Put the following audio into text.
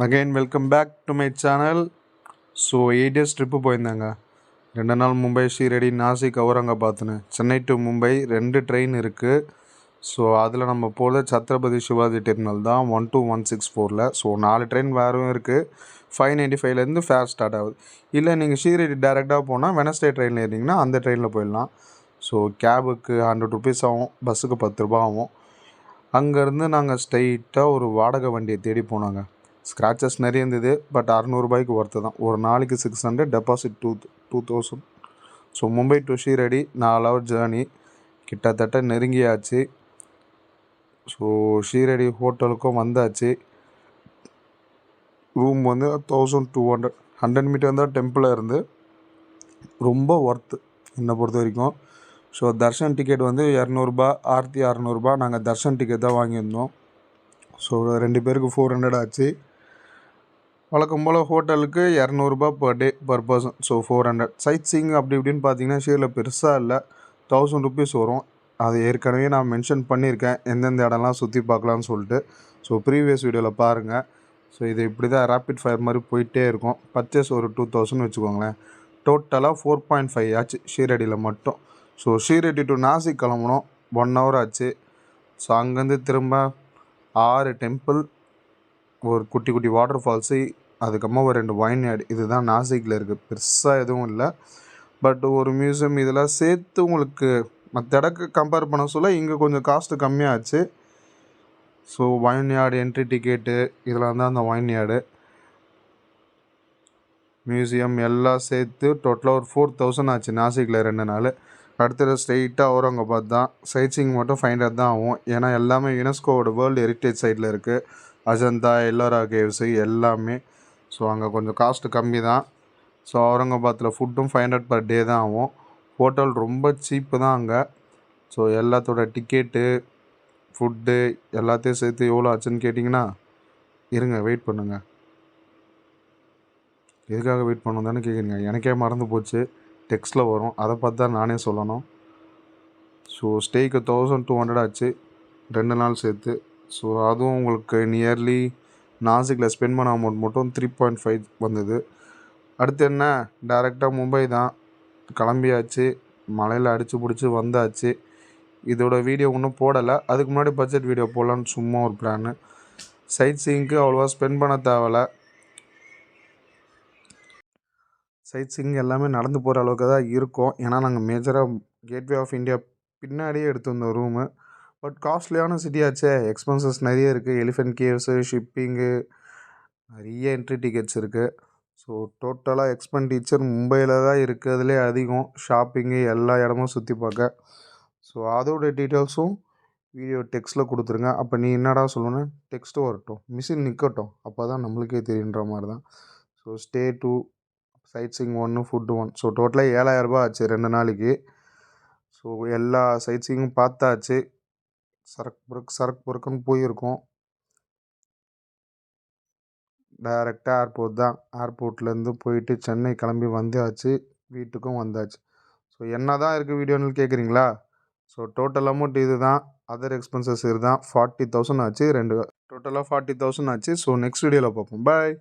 Again welcome back to my channel so eight days trip போயிருந்தாங்க. ரெண்டு நாள் மும்பை ஷீரடி நாசிக் அவுரங்காபாத்னு சென்னை டு மும்பை ரெண்டு ட்ரெயின் இருக்குது ஸோ அதில் நம்ம போகிறது சத்ரபதி சிவாஜி டெர்மினல் தான் ஒன் டூ ஒன் சிக்ஸ் ஃபோரில் ஸோ நாலு ட்ரெயின் வேறும் இருக்குது ஃபைவ் நைன்ட்டி ஃபைவ்லேருந்து ஃபேர் ஸ்டார்ட் ஆகுது. இல்லை நீங்கள் ஷீரடி டேரெக்டாக போனால் வெனஸ்டே ட்ரெயினில் ஏறிங்கன்னா அந்த ட்ரெயினில் போயிடலாம். ஸோ கேபுக்கு ஹண்ட்ரட் ருபீஸ் ஆகும் பஸ்ஸுக்கு பத்து ரூபா ஆகும். அங்கேருந்து நாங்கள் ஸ்ட்ரைட்டாக ஒரு வாடகை வண்டியை தேடி போனாங்க. ஸ்க்ராச்சஸ் நிறைய இருந்தது பட் அறநூறுபாய்க்கு ஒர்த்து தான். ஒரு நாளைக்கு six hundred deposit two two thousand so Mumbai to Shirdi நாலு ஹவர் ஜேர்னி கிட்டத்தட்ட நெருங்கியாச்சு. ஸோ ஷீரடி ஹோட்டலுக்கும் வந்தாச்சு. ரூம் வந்து thousand two hundred hundred metre தான் டெம்பிளாக இருந்து. ரொம்ப ஒர்த்து என்னை பொறுத்த வரைக்கும். ஸோ தர்ஷன் டிக்கெட் வந்து இரநூறுபா ஆயிரத்தி அறநூறுபா. நாங்கள் தர்ஷன் டிக்கெட் தான் வாங்கியிருந்தோம். ஸோ ரெண்டு பேருக்கு ஃபோர் ஹண்ட்ரட் ஆச்சு. வழக்கம் போல் ஹோட்டலுக்கு இரநூறுபா per day per person so four hundred sight seeing அப்படி இப்படின்னு பார்த்தீங்கன்னா ஷேரில் பெருசாக இல்லை. தௌசண்ட் ருபீஸ் வரும். அது ஏற்கனவே நான் மென்ஷன் பண்ணியிருக்கேன். எந்தெந்த இடம்லாம் சுற்றி பார்க்கலான்னு சொல்லிட்டு. ஸோ ப்ரீவியஸ் வீடியோவில் பாருங்கள் ஸோ இது இப்படி தான் ரேப்பிட் ஃபயர் மாதிரி போயிட்டே இருக்கும். பர்ச்சேஸ் ஒரு டூ தௌசண்ட் வச்சுக்கோங்களேன். டோட்டலாக ஃபோர் பாயிண்ட் ஃபைவ் ஆச்சு ஷீரடியில் மட்டும். ஸோ ஷீரடி டு நாசிக் கிளம்புனோம் ஒன் ஹவர் ஆச்சு. ஸோ அங்கேருந்து திரும்ப ஆறு டெம்பிள் ஒரு குட்டி குட்டி வாட்டர் ஃபால்ஸு அதுக்கப்புறமா ஒரு ரெண்டு வைன் யார்டு இதுதான் நாசிக்கில் இருக்குது பெருசாக எதுவும் இல்லை. பட் ஒரு மியூசியம் இதெல்லாம் சேர்த்து உங்களுக்கு மற்ற இடக்கு கம்பேர் பண்ண சொல்ல இங்கே கொஞ்சம் cost கம்மியாச்சு. So wine yard entry ticket இதெல்லாம் தான் அந்த வைன் யார்டு மியூசியம் எல்லாம் சேர்த்து டோட்டலாக ஒரு ஃபோர் தௌசண்ட் ஆச்சு நாசிக்கில் ரெண்டு நாள். அடுத்தது ஸ்ட்ரெயிட்டாக அவுரங்காபாத் தான். சைட் சீங் மட்டும் ஃபைவ் ஹண்ட்ரட் தான் ஆகும். ஏன்னா எல்லாமே யுனெஸ்கோவோட வேர்ல்டு ஹெரிட்டேஜ் சைட்டில் இருக்குது அஜந்தா எல்லோரா கேவ்ஸு எல்லாமே. ஸோ அங்கே கொஞ்சம் காஸ்ட்டு கம்மி தான் ஸோ அவுரங்காபாத்தில் ஃபுட்டும் ஃபைவ் ஹண்ட்ரட் பர் டே தான் ஆகும். ஹோட்டல் ரொம்ப சீப்பு தான் அங்கே. ஸோ எல்லாத்தோட டிக்கெட்டு ஃபுட்டு எல்லாத்தையும் சேர்த்து எவ்வளோ ஆச்சுன்னு கேட்டிங்கன்னா இருங்க வெயிட் பண்ணுங்கள் எதுக்காக வெயிட் பண்ணணும் தானே கேட்குறீங்க எனக்கே மறந்து போச்சு. டெக்ஸ்ட்டில் வரும். அதை பார்த்து தான் நானே சொல்லணும். ஸோ ஸ்டேக்கு தௌசண்ட் டூ ஹண்ட்ரட் ஆச்சு. ரெண்டு நாள் சேர்த்து. ஸோ அதுவும் உங்களுக்கு நியர்லி நாசிக்கில் ஸ்பெண்ட் பண்ண அமௌண்ட் மட்டும் த்ரீ பாயிண்ட் ஃபைவ் வந்தது. அடுத்து என்ன? டேரெக்டாக மும்பை தான். கிளம்பியாச்சு. மலையில் அடித்து பிடிச்சி வந்தாச்சு. இதோட வீடியோ ஒன்றும் போடலை. அதுக்கு முன்னாடி பட்ஜெட் வீடியோ போடலான்னு சும்மா ஒரு பிளானு சைட் சீங்க்கு அவ்வளோவா ஸ்பெண்ட் பண்ண தேவையில்ல. சைட் சீங் எல்லாமே நடந்து போகிற அளவுக்கு தான் இருக்கும். ஏன்னா நாங்கள் மேஜராக கேட்வே ஆஃப் இந்தியா பின்னாடியே எடுத்திருந்தோம் ரூமு பட் காஸ்ட்லியான சிட்டியாச்சே. எக்ஸ்பென்சஸ் நிறைய இருக்குது எலிஃபென்ட் கேவ்ஸு ஷிப்பிங்கு நிறைய என்ட்ரி டிக்கெட்ஸ் இருக்குது ஸோ டோட்டலாக எக்ஸ்பெண்டிச்சர் மும்பையில் தான் இருக்கிறதுலே அதிகம். ஷாப்பிங்கு எல்லா இடமும் சுற்றி பார்க்க. ஸோ அதோட டீட்டெயில்ஸும் வீடியோ டெக்ஸ்ட்டில் கொடுத்துருங்க. அப்போ நீ என்னடா சொல்லணும்? டெக்ஸ்ட்டும் வரட்டும். மிஷின் நிற்கட்டும் அப்போ தான் நம்மளுக்கே தெரியுன்ற மாதிரி தான் so stay two sight seeing ஒன்று ஃபுட்டு ஒன் ஸோ டோட்டலாக ஏழாயிரரூபா ஆச்சு ரெண்டு நாளைக்கு. ஸோ எல்லா சைட் சீங்கும் பார்த்தாச்சு. சரக்கு பொறுக்கு சரக்கு பொறுக்குன்னு போயிருக்கோம். டைரெக்டாக ஏர்போர்ட் தான். ஏர்போர்ட்லேருந்து போயிட்டு சென்னை கிளம்பி வந்தாச்சு. வீட்டுக்கும் வந்தாச்சு. ஸோ என்ன தான் இருக்குது வீடியோன்னு கேட்குறீங்களா ஸோ டோட்டல் அமௌண்ட் இது தான் அதர் எக்ஸ்பென்சஸ் இது தான் ஃபார்ட்டி தௌசண்ட் ஆச்சு ரெண்டு டோட்டலாக ஃபார்ட்டி தௌசண்ட் ஆச்சு. ஸோ நெக்ஸ்ட் வீடியோவில் பார்ப்போம். பாய்